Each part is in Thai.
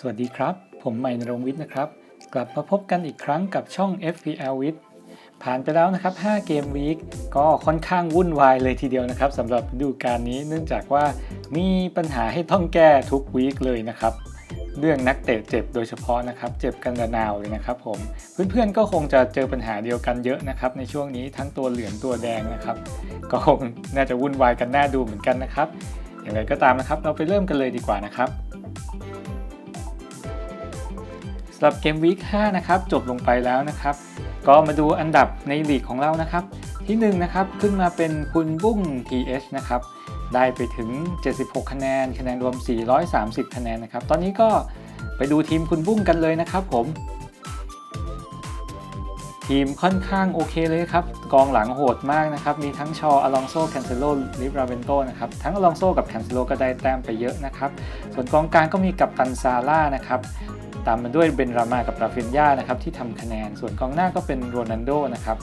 สวัสดีครับ ผมใหม่นรงวิทย์นะครับ กลับมาพบกันอีกครั้งกับช่อง FPL w i t ผ่านไปแล้วนะครับ 5 เกมวีคก็ค่อนข้างวุ่นวายเลยทีเดียวนะครับสำหรับดูกาลนี้เนื่องจากว่ามีปัญหาให้ต้องแก้ทุกวีคเลยนะครับ เรื่องนักเตะเจ็บโดยเฉพาะนะครับ เจ็บกันระนาวเลยนะครับผม เพื่อนๆก็คงจะเจอปัญหาเดียวกันเยอะนะครับ ในช่วงนี้ทั้งตัวเหลืองตัวแดงนะครับ ก็คงน่าจะวุ่นวายกันน่าดูเหมือนกันนะครับ อย่างไรก็ตามนะครับ เราไปเริ่มกันเลยดีกว่านะครับ สำหรับเกมวีค5นะครับจบลงไปแล้วนะครับ ก็มาดูอันดับในลีกของเรานะครับ ที่1นงนะครับขึ้นมาเป็นคุณบุ้ง TH นะครับได้ไปถึง 76 คะแนน คะแนนรวม 430 คะแนนนะครับ ตอนนี้ก็ไปดูทีมคุณบุ้งกันเลยนะครับผม ทีมค่อนข้างโอเคเลยครับ กองหลังโหดมากนะครับ มีทั้งชออลองโซแคนเซโลลิฟราเวนโตนะครับ ทั้งอลองโซกับแคนเซโลก็ได้แต้มไปเยอะนะครับ ส่วนกองกลางก็มีกับตันซาร่านะครับ ตามมาด้วยเบนรามากับราฟินยานะครับที่ทำคะแนน ส่วนกองหน้าก็เป็นโรนันโดนะครับ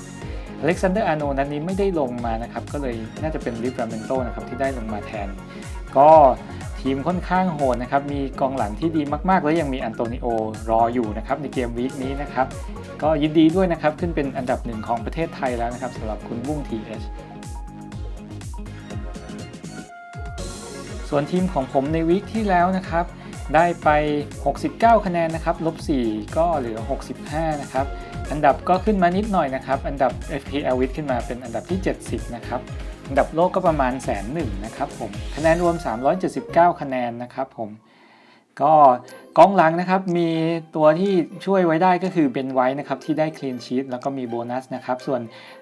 อเล็กซานเดอร์อาโนนัดนี้ไม่ได้ลงมานะครับ ก็เลยน่าจะเป็นลิฟราเมนโตนะครับที่ได้ลงมาแทน ก็ทีมค่อนข้างโหดนะครับ มีกองหลังที่ดีมากๆ และยังมีอันโตนิโอรออยู่นะครับในเกมวีคนี้นะครับ ก็ยินดีด้วยนะครับ ขึ้นเป็นอันดับหนึ่งของประเทศไทยแล้วนะครับสำหรับคุณบุ้ง TH ส่วนทีมของผมในวีคที่แล้วนะครับ ได้ไป 69 คะแนนนะครับลบ 4 ก็เหลือ 65 นะครับ อันดับก็ขึ้นมานิดหน่อยนะครับ อันดับ FPL w i t ขึ้นมาเป็นอันดับที่ 70 นะครับ อันดับโลกก็ประมาณแสนหนึ่งนะครับผม คะแนนรวม 379 คะแนนนะครับผม ก็กองหลังนะครับมีตัวที่ช่วยไว้ได้ก็คือเบนไว้นะครับที่ได้คลีนชีตแล้วก็มีโบนัสนะครับส่วน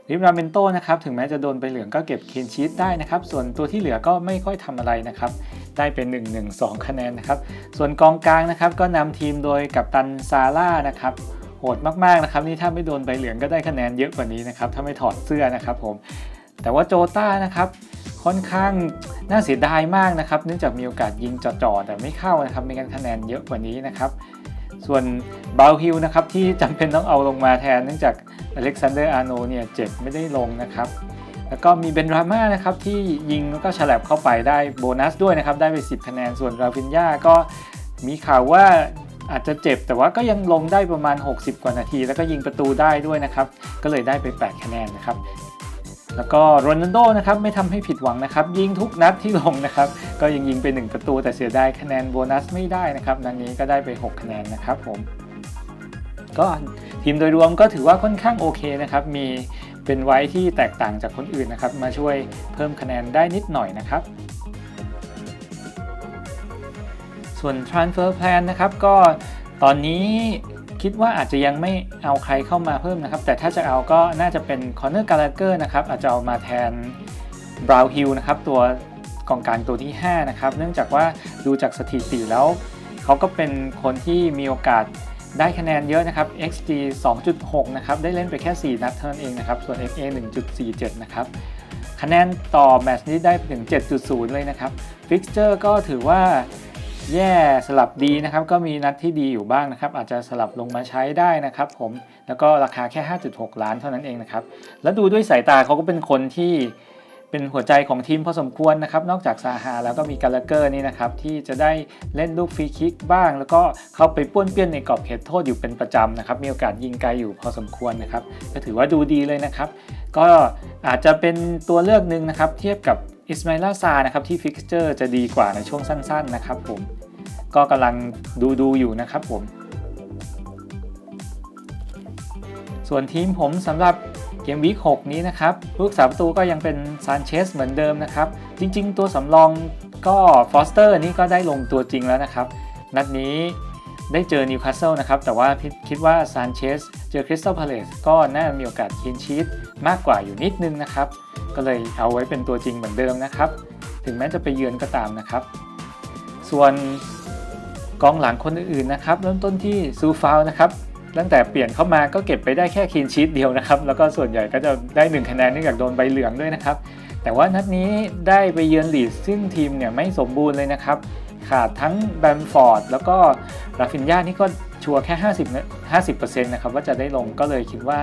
ริบราเมนโตนะครับถึงแม้จะโดนไปเหลืองก็เก็บคลีนชีตได้นะครับส่วนตัวที่เหลือก็ไม่ค่อยทำอะไรนะครับได้เป็น 1 1 2 คะแนนนะครับส่วนกองกลางนะครับก็นำทีมโดยกัปตันซาร่านะครับโหดมากๆนะครับนี่ถ้าไม่โดนใบเหลืองก็ได้คะแนนเยอะกว่านี้นะครับถ้าไม่ถอดเสื้อนะครับผมแต่ว่าโจต้านะครับค่อนข้าง น่าเสียดายมากนะครับ เนื่องจากมีโอกาสยิงจ่อๆแต่ไม่เข้านะครับไม่งั้นคะแนนเยอะกว่านี้นะครับ ส่วนบาลฮิลนะครับที่จำเป็นต้องเอาลงมาแทน เนื่องจากอเล็กซานเดอร์อาร์โนเนี่ยเจ็บไม่ได้ลงนะครับ แล้วก็มีเบนราม่านะครับที่ยิงแล้วก็ฉลับเข้าไปได้โบนัสด้วยนะครับ ได้ไป 10 คะแนนส่วนราฟินยาก็มีข่าวว่าอาจจะเจ็บแต่ว่าก็ยังลงได้ประมาณ 60 กว่านาที แล้วก็ยิงประตูได้ด้วยนะครับ ก็เลยได้ไป 8 คะแนนนะครับ แล้วก็โรนัลโดนะครับไม่ทำให้ผิดหวังนะครับยิงทุกนัดที่ลงนะครับก็ยังยิงไป 1 ประตู แต่เสียดายคะแนนโบนัสไม่ได้นะครับนัดนนี้ก็ได้ไป 6 คะแนนนะครับผมก็ทีมโดยรวมก็ถือว่าค่อนข้างโอเคนะครับมีเป็นไว้ที่แตกต่างจากคนอื่นนะครับมาช่วยเพิ่มคะแนนได้นิดหน่อยนะครับ ส่วน transfer plan นะครับก็ตอนนี้ คิดว่าอาจจะยังไม่เอาใครเข้ามาเพิ่มนะครับ แต่ถ้าจะเอาก็น่าจะเป็น Conor Gallagher นะครับ อาจจะเอามาแทน Brown Hill นะครับ ตัวกองกลางตัวที่ 5 นะครับ เนื่องจากว่าดูจากสถิติแล้ว เขาก็เป็นคนที่มีโอกาสได้คะแนนเยอะนะครับ XG 2.6 นะครับ ได้เล่นไปแค่ 4 นัดเท่านั้นเองนะครับ ส่วน XA 1.47 นะครับ คะแนนต่อแมตช์นี้ได้ถึง 7.0 เลยนะครับ ฟิกเจอร์ก็ถือว่า แย่สลับดีนะครับก็มีนัดที่ดีอยู่บ้างนะครับ อาจจะสลับลงมาใช้ได้นะครับ ผมแล้วก็ราคาแค่ 5.6 ล้านเท่านั้นเองนะครับ แล้วดูด้วยสายตาเขาก็เป็นคนที่เป็นหัวใจของทีมพอสมควรนะครับ นอกจากซาฮาแล้วก็มีกาลเกอร์นี่นะครับ ที่จะได้เล่นลูกฟรีคิกบ้าง แล้วก็เข้าไปป้วนเปี้ยนในกรอบเขตโทษอยู่เป็นประจำนะครับ มีโอกาสยิงไกลอยู่พอสมควรนะครับก็ถือว่าดูดีเลยนะครับ ก็อาจจะเป็นตัวเลือกหนึ่งนะครับ เทียบกับ อิสมาลาซานะครับที่ฟิกเจอร์จะดีกว่าในช่วงสั้นๆนะครับผมก็กำลังดูดูอยู่นะครับผม ส่วนทีมผมสำหรับเกมวีค6นี้นะครับลูกสาประตูก็ยังเป็นซานเชสเหมือนเดิมนะครับ จริง ๆ ตัวสำรองก็ฟอสเตอร์นี่ก็ได้ลงตัวจริงแล้วนะครับ นัดนี้ได้เจอนิวคาสเซิลนะครับ แต่ว่าคิดว่าซานเชสเจอคริสตัลพาเลสก็น่ามีโอกาสคินชีต มากกว่าอยู่นิดนึงนะครับ ก็เลยเอาไว้เป็นตัวจริงเหมือนเดิมนะครับ ถึงแม้จะไปเยือนก็ตามนะครับ ส่วนกองหลังคนอื่นๆนะครับ เริ่มต้นที่ซูฟาวนะครับตั้งแต่เปลี่ยนเข้ามาก็เก็บไปได้แค่คีนชีตเดียวนะครับ แล้วก็ส่วนใหญ่ก็จะได้1คะแนนเนื่องจากโดนใบเหลืองด้วยนะครับ แต่ว่านัดนี้ได้ไปเยือนลีดซึ่งทีมเนี่ยไม่สมบูรณ์เลยนะครับ ขาดทั้งแบมฟอร์ดแล้วก็ราฟินยานี่ก็ชัวร์แค่ 50 50%นะครับว่าจะได้ลงก็เลยคิดว่า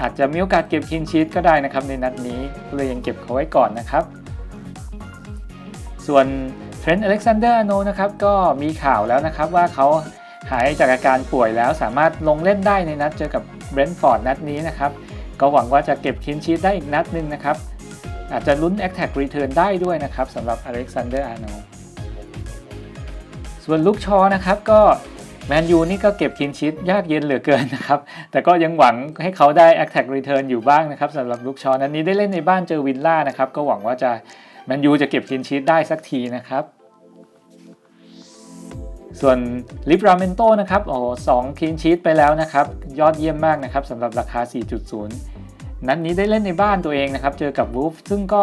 อาจจะมีโอกาสเก็บคีนชีตก็ได้นะครับในนัดนี้ก็เลยยังเก็บเขาไว้ก่อนนะครับ ส่วนเทรนต์อเล็กซานเดอร์โนนะครับก็มีข่าวแล้วนะครับว่าเขาหายจากอาการป่วยแล้วสามารถลงเล่นได้ในนัดเจอกับเบรนท์ฟอร์ดนัดนี้นะครับ ก็หวังว่าจะเก็บคินชีตได้อีกนัดหนึ่งนะครับ อาจจะลุ้น a อ t แทกรีเทิร์นได้ด้วยนะครับสำหรับอเล็กซานเดอร์อาร์โน ส่วนลูกชอนะครับก็แมนยูนี่ก็เก็บคินชีตยากเย็นเหลือเกินนะครับ แต่ก็ยังหวังให้เขาได้ a อ t แทกรีเทิร์นอยู่บ้างนะครับสำหรับลูกชอนั้นนี้ได้เล่นในบ้านเจอวินล่านะครับ ก็หวังว่าจะแมนยูจะเก็บคินชีตได้สักทีนะครับ ส่วนลิบราเมนโตนะครับโอ้สองคลีนชีตไปแล้วนะครับ ยอดเยี่ยมมากนะครับสำหรับราคา 4.0 นัดนนี้ได้เล่นในบ้านตัวเองนะครับ เจอกับวูฟซึ่งก็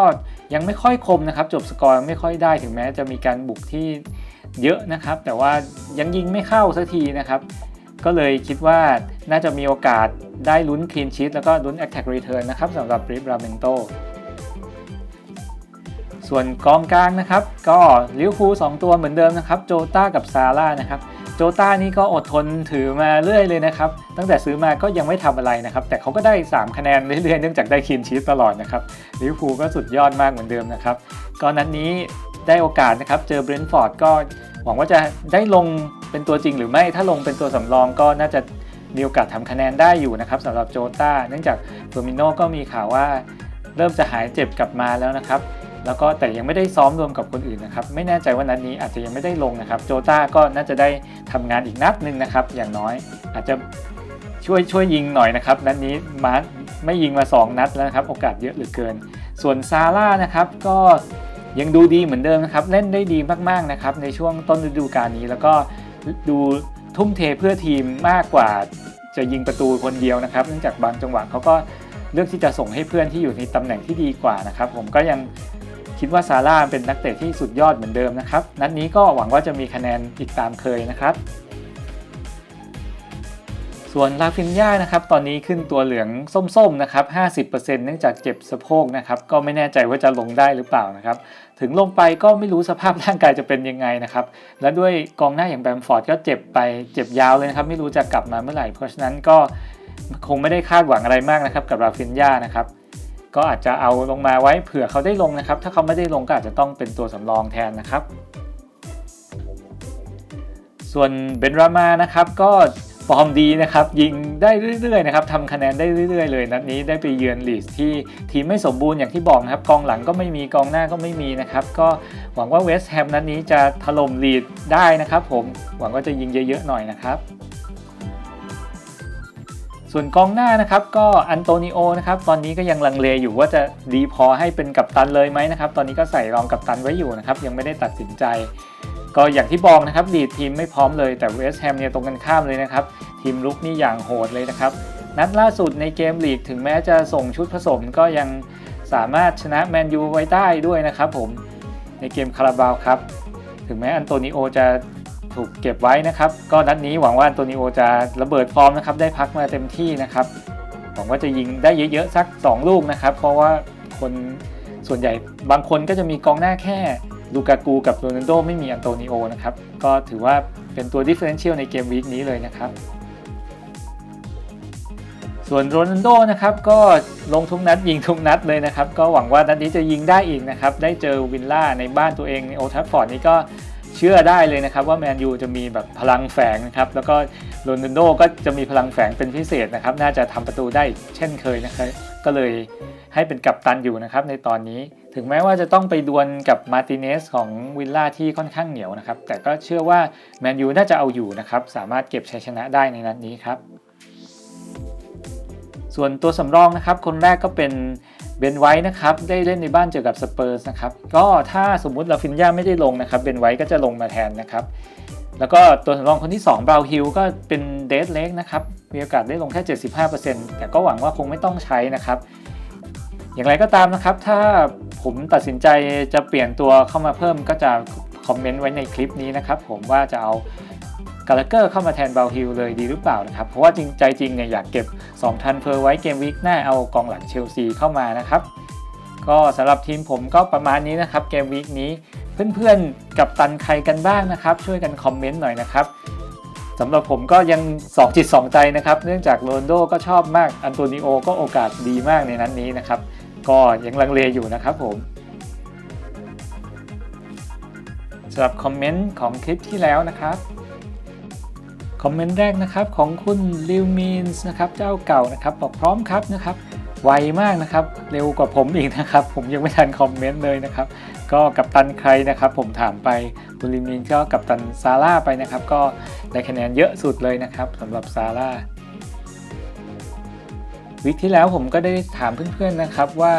ยังไม่ค่อยคมนะครับ จบสกอร์ไม่ค่อยได้ถึงแม้จะมีการบุกที่ เยอะนะครับ แต่ว่ายังยิงไม่เข้าสักทีนะครับ ก็เลยคิดว่าน่าจะมีโอกาสได้ลุ้นคลีนชีตแล้วก็ลุ้น Attack Return นะครับสำหรับริบราเมนโตส่วนกองกลางนะครับ ก็ลิวอร์พู2ตัวเหมือนเดิมนะครับ โจต้ากับซาร่านะครับโจต้านี่ก็อดทนถือมาเรื่อยเลยนะครับ ตั้งแต่ซื้อมาก็ยังไม่ทำอะไรนะครับ แต่เขาก็ได้ 3 คะแนนเรื่อยๆ เนื่องจากได้คินชีสตลอดนะครับลิเวอร์พูลก็สุดยอดมากเหมือนเดิมนะครับ ก็นัดนนี้ ได้โอกาสนะครับ เจอเบรนท์ฟอร์ดก็หวังว่าจะได้ลงเป็นตัวจริงหรือไม่ถ้าลงเป็นตัวสำรองก็น่าจะมีโอกาสทำคะแนนได้อยู่นะครับสำหรับโจต้าเนื่องจากเฟอร์มิโนก็มีข่าวว่า เริ่มจะหายเจ็บกลับมาแล้วนะครับ แล้วก็แต่ยังไม่ได้ซ้อมรวมกับคนอื่นนะครับ ไม่แน่ใจว่านัดนี้อาจจะยังไม่ได้ลงนะครับ โจต้าก็น่าจะได้ทำงานอีกนัดหนึ่งนะครับ อย่างน้อยอาจจะช่วยช่วยยิงหน่อยนะครับนัดนี้มาร์ไม่ยิงมา 2 นัดแล้วนะครับ โอกาสเยอะเหลือเกิน ส่วนซาร่านะครับก็ ยังดูดีเหมือนเดิมนะครับเล่นได้ดีมากๆนะครับในช่วงต้นฤดูกาลนี้ แล้วก็ดูทุ่มเทเพื่อทีมมากกว่าจะยิงประตูคนเดียวนะครับเนื่องจากบางจังหวะเขาก็เลือกที่จะส่งให้เพื่อนที่อยู่ในตำแหน่งที่ดีกว่านะครับ ผมก็ยังคิดว่าซาร่าเป็นนักเตะที่สุดยอดเหมือนเดิมนะครับ นัดนี้ก็หวังว่าจะมีคะแนนอีกตามเคยนะครับ ส่วนลาฟินยานะครับตอนนี้ขึ้นตัวเหลืองส้มๆนะครับ 50%เนื่องจากเจ็บสะโพกนะครับก็ไม่แน่ใจว่าจะลงได้หรือเปล่านะครับถึงลงไปก็ไม่รู้สภาพร่างกายจะเป็นยังไงนะครับและด้วยกองหน้าอย่างแบมฟอร์ดก็เจ็บไปเจ็บยาวเลยนะครับไม่รู้จะกลับมาเมื่อไหร่เพราะฉะนั้นก็คงไม่ได้คาดหวังอะไรมากนะครับกับลาฟินยานะครับก็อาจจะเอาลงมาไว้เผื่อเขาได้ลงนะครับ ถ้าเขาไม่ได้ลงก็อาจจะต้องเป็นตัวสำรองแทนนะครับ ส่วนเบนรามานะครับก็ ฟอร์มดีนะครับยิงได้เรื่อยๆนะครับทำคะแนนได้เรื่อยๆ เลยนัดนี้ได้ไปเยือนลีสที่ทีมไม่สมบูรณ์อย่างที่บอกนะครับกองหลังก็ไม่มีกองหน้าก็ไม่มีนะครับก็หวังว่าเวสต์แฮมนัดนี้จะถล่มลีดได้นะครับผมหวังว่าจะยิงเยอะๆหน่อยนะครับส่วนกองหน้านะครับก็อันโตนิโอนะครับตอนนี้ก็ยังลังเลอยู่ว่าจะดีพอให้เป็นกัปตันเลยไหมนะครับตอนนี้ก็ใส่รองกัปตันไว้อยู่นะครับยังไม่ได้ตัดสินใจ ก็อย่างที่บอกนะครับลีดทีมไม่พร้อมเลยแต่เวสต์แฮมเนี่ยตรงกันข้ามเลยนะครับ ทีมลุกนี่อย่างโหดเลยนะครับ นัดล่าสุดในเกมลีกถึงแม้จะส่งชุดผสมก็ยังสามารถชนะแมนยูไว้ได้ด้วยนะครับผมในเกมคาราบาวครับ ถึงแม้อันโตนิโอจะถูกเก็บไว้นะครับ ก็นัดนี้หวังว่าอันโตนิโอจะระเบิดฟอร์มนะครับ ได้พักมาเต็มที่นะครับหวังว่าจะยิงได้เยอะๆสัก 2 ลูกนะครับ เพราะว่าคนส่วนใหญ่บางคนก็จะมีกองหน้าแค่ ลูกากูกับโรนัลโดไม่มีอันโตนิโอนะครับ ก็ถือว่าเป็นตัวดิเฟอเรนเชียลในเกมวีคนี้เลยนะครับ ส่วนโรนัลโดนะครับก็ลงทุกนัดยิงทุกนัดเลยนะครับ ก็หวังว่านัดนี้จะยิงได้อีกนะครับ ได้เจอวินล่าในบ้านตัวเองในโอทัฟฟอร์ดนี่ก็เชื่อได้เลยนะครับว่าแมนยูจะมีแบบพลังแฝงนะครับ แล้วก็โรนัลโดก็จะมีพลังแฝงเป็นพิเศษนะครับ น่าจะทำประตูได้เช่นเคยนะครับ ก็เลย ให้เป็นกัปตันอยู่นะครับในตอนนี้ ถึงแม้ว่าจะต้องไปดวลกับมาติเนสของวิลล่าที่ค่อนข้างเหนียวนะครับ แต่ก็เชื่อว่าแมนยูน่าจะเอาอยู่นะครับ สามารถเก็บชัยชนะได้ในนัดนี้ครับ ส่วนตัวสำรองนะครับ คนแรกก็เป็นเบนไว้นะครับ ได้เล่นในบ้านเจอกับสเปอร์สนะครับ ก็ถ้าสมมุติลาฟินยาไม่ได้ลงนะครับ เบนไว้ก็จะลงมาแทนนะครับแล้วก็ตัวสำรองคนที่2บราวฮิลก็เป็นเดทเล็กนะครับ มีโอกาสได้ลงแค่ 75%แต่ก็หวังว่าคงไม่ต้องใช้นะครับ อย่างไรก็ตามนะครับ ถ้าผมตัดสินใจจะเปลี่ยนตัวเข้ามาเพิ่มก็จะคอมเมนต์ไว้ในคลิปนี้นะครับ ผมว่าจะเอากาลเกอร์เข้ามาแทนเบลฮิลเลยดีหรือเปล่านะครับ เพราะว่าจริงใจจริงเนี่ยอยากเก็บ 2 ทันเพอร์ไว้เกมวีคหน้าเอากองหลังเชลซีเข้ามานะครับ ก็สำหรับทีมผมก็ประมาณนี้นะครับเกมวีคนี้เพื่อนๆกับตันใครกันบ้างนะครับ ช่วยกันคอมเมนต์หน่อยนะครับสำหรับผมก็ยัง2จิต2ใจนะครับ เนื่องจากโรนโดก็ชอบมาก อันโตนิโอก็โอกาสดีมากในนั้นนี้นะครับ ก็ยังลังเลอยู่นะครับผมสำหรับคอมเมนต์ของคลิปที่แล้วนะครับคอมเมนต์แรกนะครับของคุณลิวมีนส์นะครับเจ้าเก่านะครับบอกพร้อมครับนะครับไวมากนะครับ เร็วกว่าผมอีกนะครับ ผมยังไม่ทันคอมเมนต์เลยนะครับ ก็กับตันใครนะครับ ผมถามไปคุณลิมีนก็กับตันซาร่าไปนะครับ ก็ได้คะแนนเยอะสุดเลยนะครับสำหรับซาร่า วิกที่แล้วผมก็ได้ถามเพื่อนๆนะครับว่า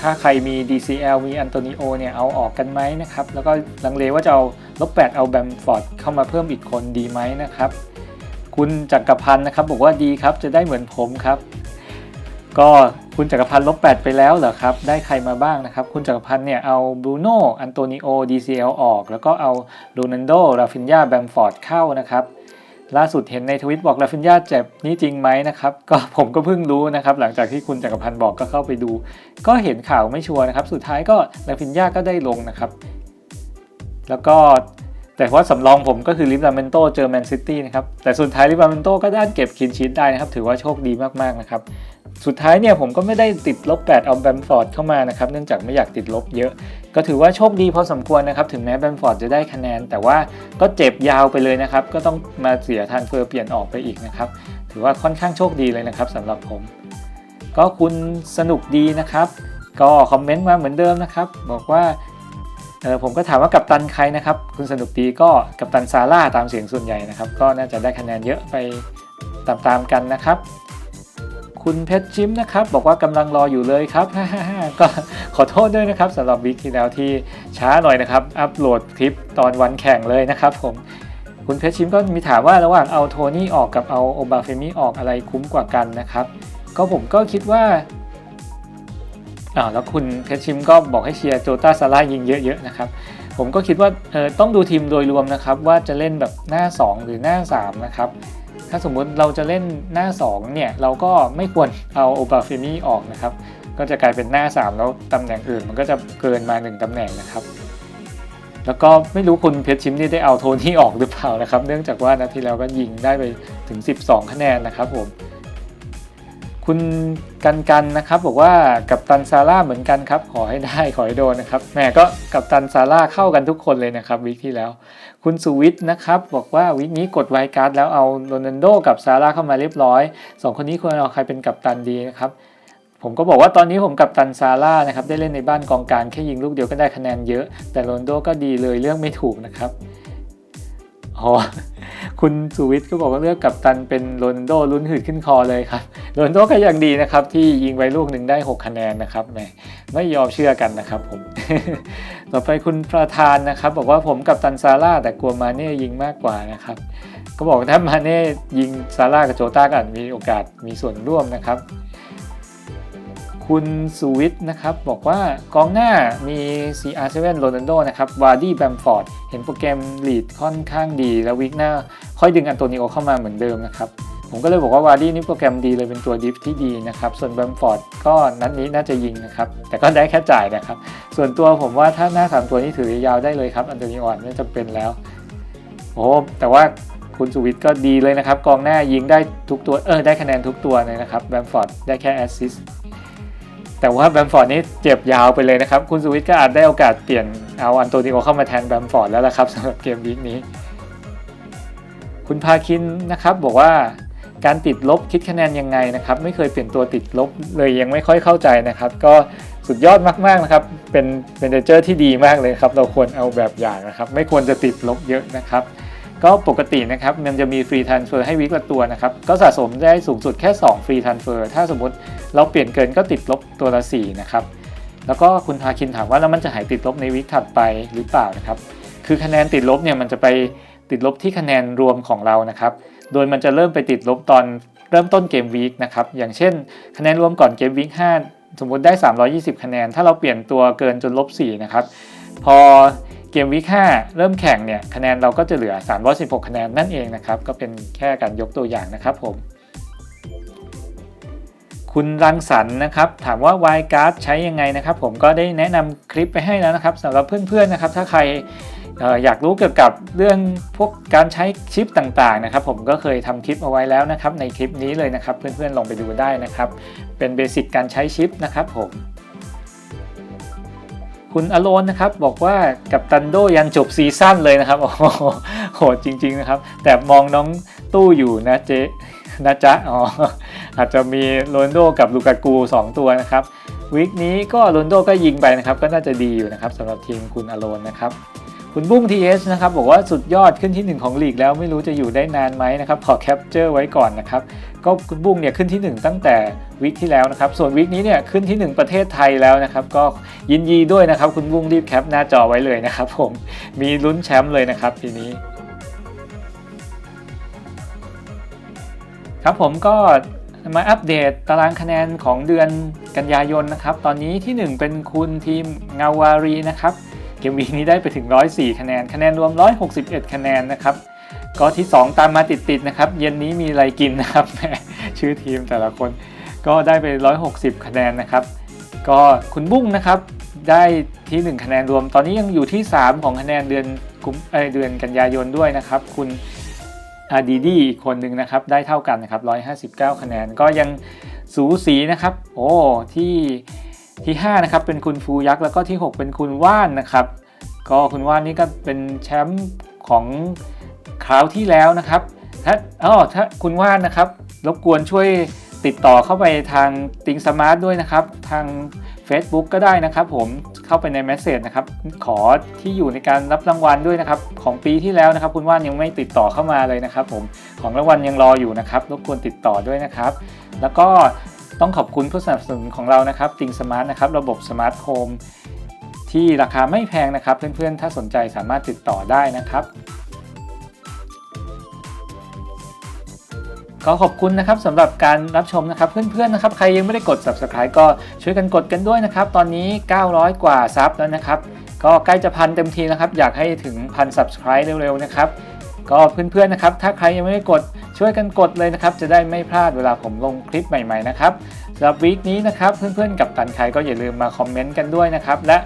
ถ้าใครมี DCL มีอันโตนิโอเนี่ยเอาออกกันไหมนะครับแล้วก็ลังเลว่าจะเอาลบ8เอาแบมฟอร์ดเข้ามาเพิ่มอีกคนดีไหมนะครับ คุณจักรพันธ์นะครับบอกว่าดีครับจะได้เหมือนผมครับ ก็คุณจักรพันธ์ลบ8ไปแล้วเหรอครับ ได้ใครมาบ้างนะครับ คุณจักรพันธ์เนี่ยเอาบรูโน่อันโตนิโอ DCL ออก แล้วก็เอาโรนันโดราฟินยาแบมฟอร์ดเข้านะครับ ล่าสุดเห็นในทวิตบอกลาฟินยาเจ็บนี่จริงไหมนะครับ ก็ผมก็เพิ่งรู้นะครับ หลังจากที่คุณจักรพันธ์บอกก็เข้าไปดู ก็เห็นข่าวไม่ชัวร์นะครับ สุดท้ายก็ลาฟินยาก็ได้ลงนะครับ แล้วก็ แต่ว่าสำรองผมก็คือลิฟลาเมนโตเจอแมนซิตี้นะครับ แต่สุดท้ายลิฟลาเมนโตก็ได้เก็บคินชีตได้นะครับ ถือว่าโชคดีมากๆนะครับ สุดท้ายเนี่ยผมก็ไม่ได้ติดลบ 8 เอาแบมฟอร์ดเข้ามานะครับ เนื่องจากไม่อยากติดลบเยอะ ก็ถือว่าโชคดีพอสมควรนะครับ ถึงแม้แบมฟอร์ดจะได้คะแนน แต่ว่าก็เจ็บยาวไปเลยนะครับ ก็ต้องมาเสียทานเฟอร์เปลี่ยนออกไปอีกนะครับ ถือว่าค่อนข้างโชคดีเลยนะครับสำหรับผม ก็คุณสนุกดีนะครับ ก็คอมเมนต์มาเหมือนเดิมนะครับ บอกว่า เออผมก็ถามว่ากัปตันใครนะครับ คุณสนุกดีก็กัปตันซาร่าตามเสียงส่วนใหญ่นะครับ ก็น่าจะได้คะแนนเยอะไปตามๆกันนะครับ คุณเพชรชิมนะครับ บอกว่ากำลังรออยู่เลยครับก็ขอโทษด้วยนะครับสำหรับวิกที่แล้วที่ช้าหน่อยนะครับ อัปโหลดคลิปตอนวันแข่งเลยนะครับ ผมคุณเพชรชิมก็มีถามว่าระหว่างเอาโทนี่ออกกับเอาโอบาเฟมิออกอะไรคุ้มกว่ากันนะครับ ก็ผมก็คิดว่า อ่าแล้วคุณเพชรชิมก็บอกให้เชียร์โจตาซาร่ายิงเยอะๆนะครับผมก็คิดว่าเออต้องดูทีมโดยรวมนะครับ ว่าจะเล่นแบบหน้า 2 หรือหน้า 3 นะครับ ถ้าสมมุติเราจะเล่นหน้า 2 เนี่ย เราก็ไม่ควรเอาโอบาเฟมิออกนะครับ ก็จะกลายเป็นหน้า 3 แล้วตำแหน่งอื่นมันก็จะเกินมา 1ตำแหน่งนะครับ แล้วก็ไม่รู้คุณเพชรชิมนี่ได้เอาโทนี่ออกหรือเปล่านะครับ เนื่องจากว่านาทีแล้วก็ยิงได้ไปถึง 12 คะแนนนะครับผม คุณกันกันนะครับบอกว่ากับตันซาร่าเหมือนกันครับ ขอให้ได้ขอให้โดนนะครับแหมก็กับตันซาร่าเข้ากันทุกคนเลยนะครับวิกที่แล้ว คุณสุวิทย์นะครับบอกว่าวิกนี้กดไวการ์ดแล้วเอาโรนันโดกับซาร่าเข้ามาเรียบร้อยสองคนนี้ควรเอาใครเป็นกัปตันดีนะครับผมก็บอกว่าตอนนี้ผมกับตันซาร่านะครับได้เล่นในบ้านกองกลางแค่ยิงลูกเดียวก็ได้คะแนนเยอะ แต่โรนโดก็ดีเลยเรื่องไม่ถูกนะครับอ๋อ คุณสุวิทย์ก็บอกว่าเลือกกับตันเป็นโรนโดลุ้นหืดขึ้นคอเลยครับโรนโดก็ยังดีนะครับ ที่ยิงไว้ลูกหนึ่งได้ 6 คะแนนนะครับแหมไม่ยอมเชื่อกันนะครับผม ต่อไปคุณประธานนะครับ บอกว่าผมกับตันซาร่าแต่กลัวมาเน่ยิงมากกว่านะครับ ก็บอกถ้ามาเน่ยิงซาร่ากับโจต้าก็อาจมีโอกาสมีส่วนร่วมนะครับ คุณสุวิทย์นะครับบอกว่ากองหน้ามี CR7 โรนัลโดนะครับวาร์ดี้แบมฟอร์ดเห็นโปรแกรมลีดค่อนข้างดี แล้ววิกหน้า ค่อยดึงอันโตนิโอเข้ามาเหมือนเดิมนะครับ ผมก็เลยบอกว่าวาร์ดี้นี่โปรแกรมดีเลยเป็นตัวดิฟที่ดีนะครับ ส่วนแบมฟอร์ดก็นัดนี้น่าจะยิงนะครับ แต่ก็ได้แค่จ่ายนะครับ ส่วนตัวผมว่าถ้าหน้า 3 ตัวนี้ถือยาวได้เลยครับอันโตนิโอไม่จำเป็นแล้ว โอ้แต่ว่าคุณสุวิทย์ก็ดีเลยนะครับ กองหน้ายิงได้ทุกตัวเออได้คะแนนทุกตัวเลยนะครับแบมฟอร์ดได้แค่แอสซิสแต่ว่าแบมฟอร์ดนี่เจ็บยาวไปเลยนะครับ คุณสวิตก็อาจได้โอกาสเปลี่ยนเอาอันโตนิโอเข้ามาแทนแบมฟอร์ดแล้วละครับสำหรับเกมวีคนี้ คุณพาคินนะครับบอกว่าการติดลบคิดคะแนนยังไงนะครับ ไม่เคยเปลี่ยนตัวติดลบเลยยังไม่ค่อยเข้าใจนะครับ ก็สุดยอดมากๆนะครับ เป็นเป็นเดจอร์ที่ดีมากเลยครับ เราควรเอาแบบอย่างนะครับ ไม่ควรจะติดลบเยอะนะครับ ก็ปกตินะครับมันจะมีฟรีทันเฟอร์ให้วิกละตัวนะครับ ก็สะสมได้สูงสุดแค่ 2 ฟรีทันเฟอร์ถ้าสมมติเราเปลี่ยนเกินก็ติดลบตัวละ 4 นะครับ แล้วก็คุณพาคินถามว่าแล้วมันจะหายติดลบในวิกถัดไปหรือเปล่านะครับ คือคะแนนติดลบเนี่ยมันจะไป ติดลบที่คะแนนรวมของเรานะครับ โดยมันจะเริ่มไปติดลบตอนเริ่มต้นเกมวีคนะครับ อย่างเช่น คะแนนรวมก่อนเกมวีค5สมมุติได้ 320 คะแนน ถ้าเราเปลี่ยนตัวเกินจนลบ4นะครับ พอเกมวีค5เริ่มแข่งเนี่ย คะแนนเราก็จะเหลือ 316 คะแนนนั่นเองนะครับ ก็เป็นแค่การยกตัวอย่างนะครับผม คุณรังสรรค์นะครับ ถามว่า y card ใช้ยังไงนะครับ ผมก็ได้แนะนำคลิปไปให้แล้วนะครับสำหรับเพื่อนๆนะครับ ถ้าใคร อยากรู้เกี่ยวกับเรื่องพวกการใช้ชิปต่างๆนะครับ ผมก็เคยทำคลิปเอาไว้แล้วนะครับ ในคลิปนี้เลยนะครับ เพื่อนๆลองไปดูได้นะครับ เป็นเบสิกการใช้ชิปนะครับผมคุณอโลนนะครับบอกว่ากับตันโดยันจบซีซั่นเลยนะครับโอ้โหจริง ๆนะครับ แต่มองน้องตู้อยู่นะเจ๊นะจ๊ะอ๋ออาจจะมีโรนโดกับลูกากู 2 ตัวนะครับวีคนี้ก็โรนโดก็ยิงไปนะครับ ก็น่าจะดีอยู่นะครับสำหรับทีมคุณอโลนนะครับ คุณบุ้ง TS นะครับบอกว่าสุดยอดขึ้นที่ 1 ของลีกแล้วไม่รู้จะอยู่ได้นานไหมนะครับขอแคปเจอร์ไว้ก่อนนะครับก็คุณบุ้งเนี่ยขึ้นที่ 1 ตั้งแต่วิกที่แล้วนะครับส่วนวิกนี้เนี่ยขึ้นที่ 1 ประเทศไทยแล้วนะครับก็ยินดีด้วยนะครับคุณบุ้งรีบแคปหน้าจอไว้เลยนะครับผมมีลุ้นแชมป์เลยนะครับทีนี้ครับผมก็มาอัปเดตตารางคะแนนของเดือนกันยายนนะครับ ตอนนี้ที่ 1 เป็นคุณทีมเงาวารีนะครับ กมวีนี้ได้ไปถึง 104 คะแนน คะแนนรวม 161 คะแนนนะครับ ก็ที่ 2 ตามมาติดๆนะครับ เย็นนี้มีอะไรกินนะครับชื่อทีมแต่ละคนก็ได้ไป 160 คะแนนนะครับ ก็คุณบุ้งนะครับได้ที่ 1 คะแนนรวม ตอนนี้ยังอยู่ที่ 3 ของคะแนนเดือนกุมเอ้ยเดือนกันยายนด้วยนะครับ คุณอาดีดีอีกคนหนึ่งนะครับได้เท่ากันนะครับ 159 คะแนนก็ยังสูสีนะครับ โอ้ที่ ที่5นะครับเป็นคุณฟูยักษ์แล้วก็ที่ 6 เป็นคุณว่านนะครับ ก็คุณว่านนี่ก็เป็นแชมป์ของคราวที่แล้วนะครับถ้าอ๋อถ้าคุณว่านนะครับ รบกวนช่วยติดต่อเข้าไปทางติงสมาร์ทด้วยนะครับ ทาง Facebook ก็ได้นะครับผมเข้าไปในเมสเซจนะครับขอที่อยู่ในการรับรางวัลด้วยนะครับ ของปีที่แล้วนะครับ คุณว่านยังไม่ติดต่อเข้ามาเลยนะครับ ผมของรางวัลยังรออยู่นะครับรบกวนติดต่อด้วยนะครับ แล้วก็ ต้องขอบคุณผู้สนับสนุนของเรานะครับติงสมาร์ทนะครับระบบสมาร์ทโฮมที่ราคาไม่แพงนะครับ เพื่อนๆ ถ้าสนใจสามารถติดต่อได้นะครับก็ขอบคุณนะครับสำหรับการรับชมนะครับเพื่อนๆนะครับใครยังไม่ได้กด subscribe ก็ช่วยกันกดกันด้วยนะครับ ตอนนี้ 900 กว่าซับแล้วนะครับ ก็ใกล้จะพันเต็มทีนะครับ อยากให้ถึงพัน subscribe เร็วๆนะครับ ก็เพื่อนๆนะครับ ถ้าใครยังไม่ได้กด ช่วยกันกดเลยนะครับ จะได้ไม่พลาดเวลาผมลงคลิปใหม่ๆนะครับสำหรับวีคนี้นะครับเพื่อนๆกับตันใครก็อย่าลืมมาคอมเมนต์กันด้วยนะครับ และ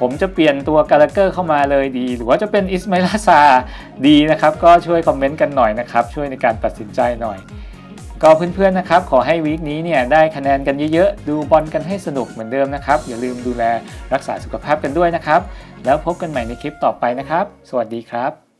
ผมจะเปลี่ยนตัวกาลเกอร์เข้ามาเลยดี หรือว่าจะเป็นอิสมาอิลาซาดีนะครับ ก็ช่วยคอมเมนต์กันหน่อยนะครับ ช่วยในการตัดสินใจหน่อย ก็เพื่อนๆนะครับ ขอให้วีคนี้เนี่ยได้คะแนนกันเยอะๆ ดูบอลกันให้สนุกเหมือนเดิมนะครับ อย่าลืมดูแลรักษาสุขภาพกันด้วยนะครับ แล้วพบกันใหม่ในคลิปต่อไปนะครับ สวัสดีครับ